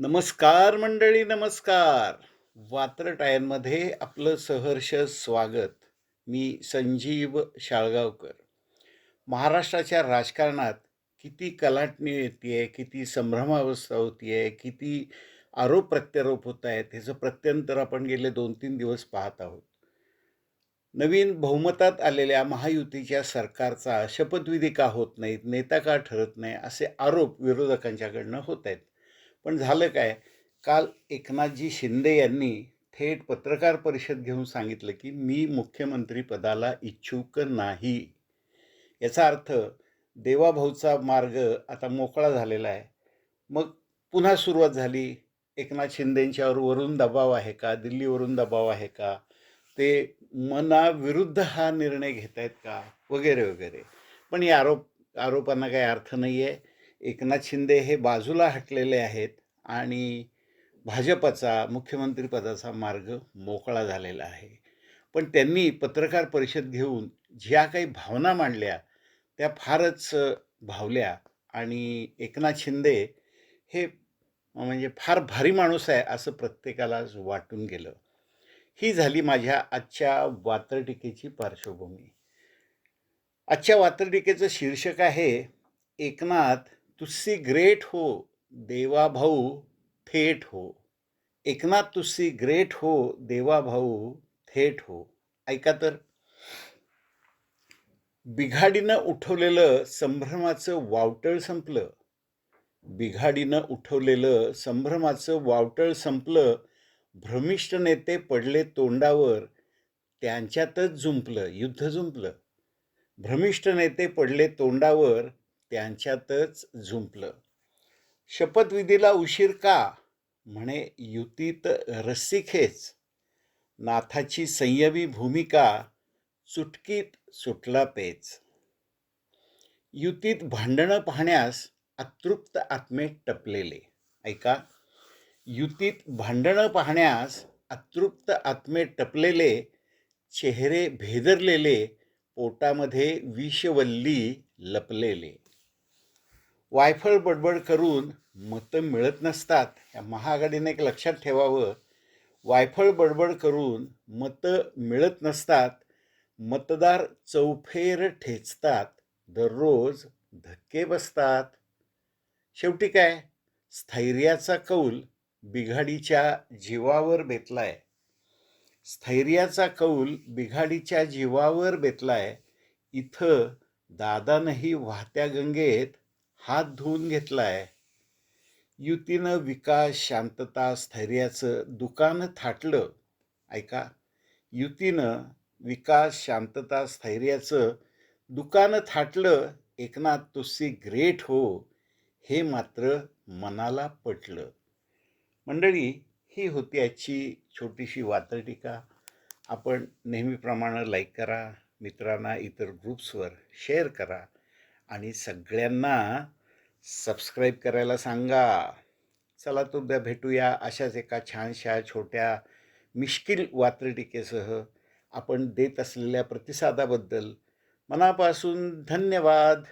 नमस्कार मंडळी नमस्कार. वात्रटायांमध्ये आपलं सहर्ष स्वागत. मी संजीव शाळगावकर. महाराष्ट्राच्या राजकारणात किती कलाटणी येते किती संभ्रमावस्था होती आहे किती आरोप प्रत्यारोप होत आहेत ह्याचं प्रत्यंतर आपण गेले दोन तीन दिवस पाहत आहोत. नवीन बहुमतात आलेल्या महायुतीच्या सरकारचा शपथविधी का होत नाहीत नेता का ठरत नाही असे आरोप विरोधकांच्याकडनं होत आहेत पण झालं काय? काल एकनाथजी शिंदे यांनी थेट पत्रकार परिषद घेऊन सांगितलं की मी मुख्यमंत्री पदाला इच्छुक नाही. याचा अर्थ देवाभाऊचा मार्ग आता मोकळा झालेला आहे. मग पुन्हा सुरुवात झाली. एकनाथ शिंदेंच्यावर वरून दबाव आहे का? दिल्लीवरून दबाव आहे का? ते मनाविरुद्ध हा निर्णय घेत आहेत का? वगैरे वगैरे. पण या आरोप आरोपांना काही अर्थ नाही आहे एकनाथ शिंदे हे बाजूला हटलेले आहेत आणि भाजपचा मुख्यमंत्रीपदाचा मार्ग मोकळा झालेला आहे. पण त्यांनी पत्रकार परिषद घेऊन ज्या काही भावना मांडल्या त्या फारच भावल्या आणि एकनाथ शिंदे हे म्हणजे फार भारी माणूस आहे असं प्रत्येकाला वाटून गेलं. ही झाली माझ्या आजच्या वात्रटिकेची पार्श्वभूमी. आजच्या वात्रटिकेचं शीर्षक आहे एकनाथ तुस्सी ग्रेट हो देवा भाऊ थेट हो. एकनाथ तुस्सी ग्रेट हो देवा भाऊ थेट हो. ऐका तर. बिघाडीनं उठवलेलं संभ्रमाचं वावटळ संपलं. बिघाडीनं उठवलेलं संभ्रमाचं वावटळ संपलं. भ्रमिष्ठ नेते पडले तोंडावर. त्यांच्यातच जुंपलं युद्ध जुंपलं. भ्रमिष्ठ नेते पडले तोंडावर. त्यांच्यातच झुंपलं. शपथविधीला उशीर का? म्हणे युतीत रस्सीखेच नाथाची संयमी भूमिका चुटकीत सुटला पेच. युतीत भांडणं पाहण्यास अतृप्त आत्मे टपलेले. ऐका. युतीत भांडणं पाहण्यास अतृप्त आत्मे टपलेले चेहरे भेदरलेले पोटामध्ये विषवल्ली लपलेले. वायफळ बडबड करून मतं मिळत नसतात या महाआघाडीने एक लक्षात ठेवावं. वायफळ बडबड करून मतं मिळत नसतात मतदार चौफेर ठेचतात दररोज धक्के बसतात. शेवटी काय? स्थैर्याचा कौल बिघाडीच्या जीवावर बेतलाय. स्थैर्याचा कौल बिघाडीच्या जीवावर बेतलाय. इथं दादानंही वाहत्या गंगेत हात धुवून घेतलाय. युतीनं विकास शांतता स्थैर्याचं दुकान थाटलं. ऐका युतीनं विकास शांतता स्थैर्याचं दुकान थाटलं. एकनाथ तुस्सी ग्रेट हो हे मात्र मनाला पटलं. मंडळी ही होती आजची छोटीशी वात्रटिका. आपण नेहमीप्रमाणे लाईक करा मित्रांना इतर ग्रुप्सवर शेअर करा. आणि सगळ्यांना सबस्क्राईब करायला सांगा. चला तो उद्या भेटूया अशाच एका छानशा छोट्या मिश्किल वात्रटिकेसह. आपण देत असलेल्या प्रतिसादाबद्दल मनापासून धन्यवाद.